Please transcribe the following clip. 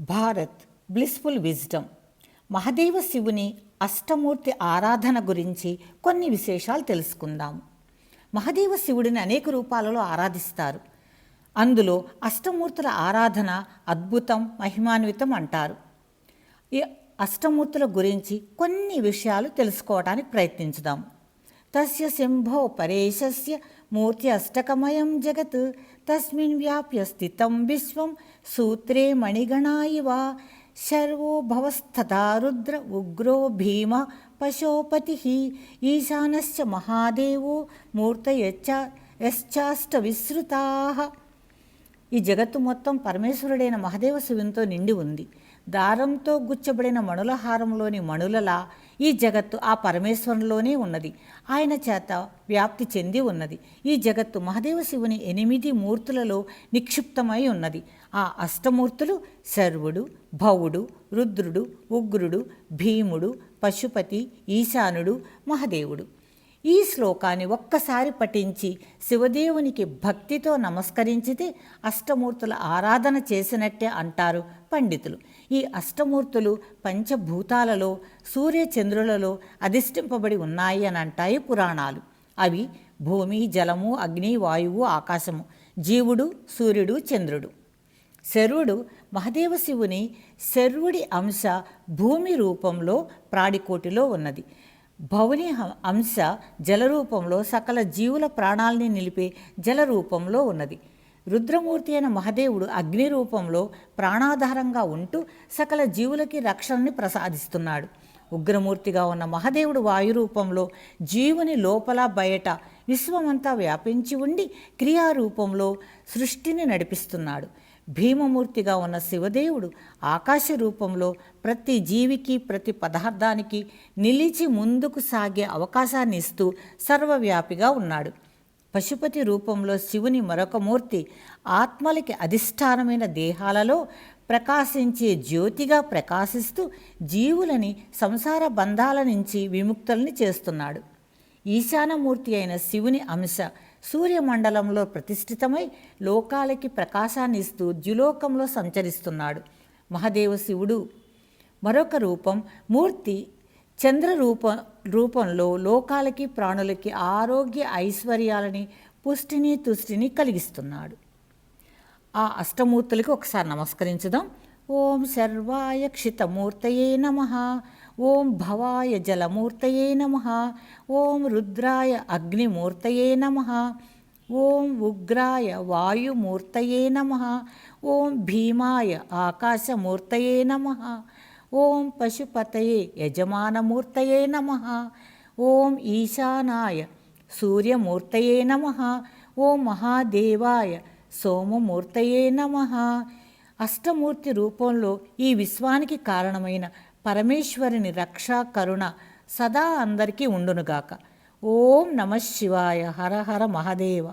Bharat blissful wisdom Mahadeva శివుని అష్టమూర్తి ఆరాధన గురించి కొన్ని విశేషాలు తెలుసుకుందాం. మహదేవ శివుడిని అనేక రూపాలలో ఆరాధిస్తారు. అందులో అష్టమూర్తుల ఆరాధన అద్భుతం మహిమాన్వితం అంటారు. ఈ అష్టమూర్తుల గురించి కొన్ని విషయాలు తెలుసుకోవడానికి ప్రయత్నించుదాం. తస్య శంభో పరేశస్య మూర్తి అష్టకమయం జగత్ తస్మిన్ వ్యాప్య స్థితం విశ్వం సూత్రే మణిగణా ఇవ శర్వో భవస్తథా రుద్ర ఉగ్రో భీమ పశోపతి ఈశానశ్చ మహాదేవో మూర్తయచ్చ యశ్చాష్ట విశ్రుతా ఈ జగత్తు మొత్తం పరమేశ్వరుడైన మహదేవ శివునితో నిండి ఉంది. దారంతో గుచ్చబడిన మణుల హారంలోని మణులలా ఈ జగత్తు ఆ పరమేశ్వరంలోనే ఉన్నది. ఆయన చేత వ్యాప్తి చెంది ఉన్నది. ఈ జగత్తు మహదేవ శివుని ఎనిమిది మూర్తులలో నిక్షిప్తమై ఉన్నది. ఆ అష్టమూర్తులు శర్వుడు భవుడు రుద్రుడు ఉగ్రుడు భీముడు పశుపతి ఈశానుడు మహదేవుడు. ఈ శ్లోకాన్ని ఒక్కసారి పఠించి శివదేవునికి భక్తితో నమస్కరించితే అష్టమూర్తుల ఆరాధన చేసినట్టే అంటారు పండితులు. ఈ అష్టమూర్తులు పంచభూతాలలో సూర్యచంద్రులలో అధిష్ఠింపబడి ఉన్నాయి అని అంటాయి పురాణాలు. అవి భూమి జలము అగ్ని వాయువు ఆకాశము. జీవుడు సూర్యుడు చంద్రుడు. శర్వుడు మహదేవ శివుని శర్వుడి అంశ భూమి రూపంలో ప్రాడికోటిలో ఉన్నది. భవుని అంశ జలరూపంలో సకల జీవుల ప్రాణాల్ని నిలిపే జల రూపంలో ఉన్నది. రుద్రమూర్తి అయిన మహదేవుడు అగ్ని రూపంలో ప్రాణాధారంగా ఉంటూ సకల జీవులకి రక్షణని ప్రసాదిస్తున్నాడు. ఉగ్రమూర్తిగా ఉన్న మహదేవుడు వాయు రూపంలో జీవుని లోపల బయట విశ్వమంతా వ్యాపించి ఉండి క్రియారూపంలో సృష్టిని నడిపిస్తున్నాడు. భీమమూర్తిగా ఉన్న శివదేవుడు ఆకాశ రూపంలో ప్రతి జీవికి ప్రతి పదార్థానికి నిలిచి ముందుకు సాగే అవకాశాన్ని ఇస్తూ సర్వవ్యాపిగా ఉన్నాడు. పశుపతి రూపంలో శివుని మరొక మూర్తి ఆత్మలకి అధిష్టానమైన దేహాలలో ప్రకాశించే జ్యోతిగా ప్రకాశిస్తూ జీవులని సంసార బంధాల నుంచి విముక్తుల్ని చేస్తున్నాడు. ఈశానమూర్తి అయిన శివుని అంశ సూర్యమండలంలో ప్రతిష్ఠితమై లోకాలకి ప్రకాశాన్ని ఇస్తూ ద్యులోకంలో సంచరిస్తున్నాడు మహదేవ శివుడు. మరొక రూపం మూర్తి చంద్ర రూప రూపంలో లోకాలకి ప్రాణులకి ఆరోగ్య ఐశ్వర్యాలని పుష్టిని తుష్టిని కలిగిస్తున్నాడు. ఆ అష్టమూర్తులకి ఒకసారి నమస్కరించుదాం. ఓం శర్వాయ క్షితమూర్తయే నమ. ఓం భవాయ జలమూర్తయే నమ ఓం రుద్రాయ అగ్నిమూర్తయే నమ ఓం ఉగ్రాయ వాయుమూర్తయే నమ ఓం భీమాయ ఆకాశమూర్తయే నమ ఓం పశుపతయే యజమానమూర్తయే నమ ఓం ఈశానాయ సూర్యమూర్తయే నమ ఓం మహాదేవాయ సోమమూర్తయే నమ. అష్టమూర్తి రూపంలో ఈ విశ్వానికి కారణమైన పరమేశ్వరుని రక్షా కరుణ సదా అందరికీ ఉండునుగాక. ఓం నమ శివాయ. హర హర మహదేవ.